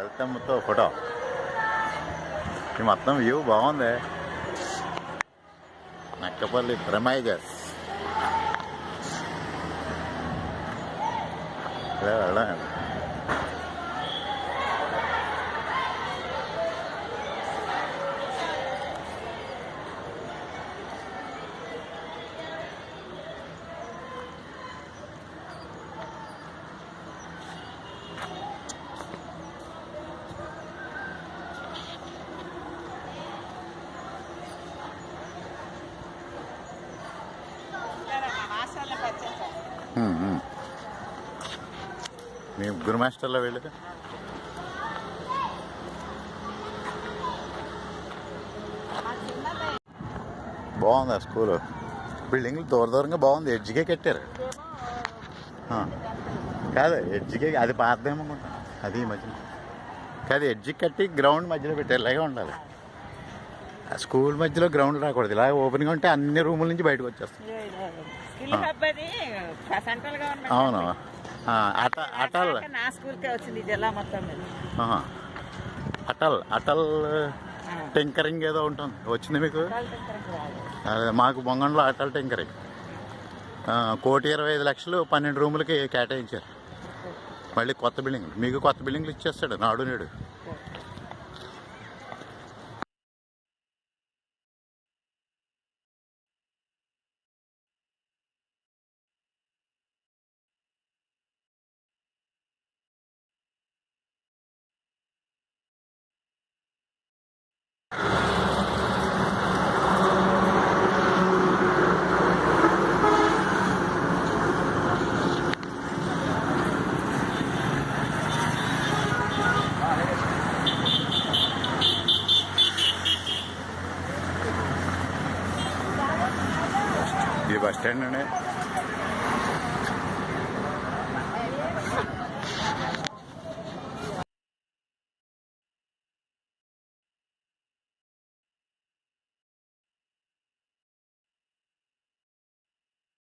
లలితమ్మతో photo. ఈ మొత్తం view బాగుంది. నక్కపల్లి ప్రమైజర్స్ ఇలా వెళ్ళడం మేము గురు మాస్టర్లో వెళ్ళి బాగుంది ఆ స్కూల్. బిల్డింగ్లు దూర దూరంగా బాగుంది. ఎడ్జికే కట్టారు. కాదు ఎడ్జికే అది పాతదేమనుకుంటాను అది మధ్య కాదు ఎడ్జికి కట్టి గ్రౌండ్ మధ్యలో పెట్టారు. ఉండాలి. స్కూల్ మధ్యలో గ్రౌండ్ రాకూడదు. ఇలా ఓపెన్గా ఉంటే అన్ని రూముల నుంచి బయటకు వచ్చేస్తాం. అవును. అటల్. అటల్ అటల్ టింకరింగ్ ఏదో ఉంటుంది. వచ్చింది మీకు? మాకు బొంగంలో అటల్ టింకరింగ్. కోటి ఇరవై ఐదు లక్షలు పన్నెండు రూములకి కేటాయించారు. మళ్ళీ కొత్త బిల్డింగ్లు మీకు కొత్త బిల్డింగ్లు ఇచ్చేస్తాడు నాడు నేడు. ये बस स्टैंड है।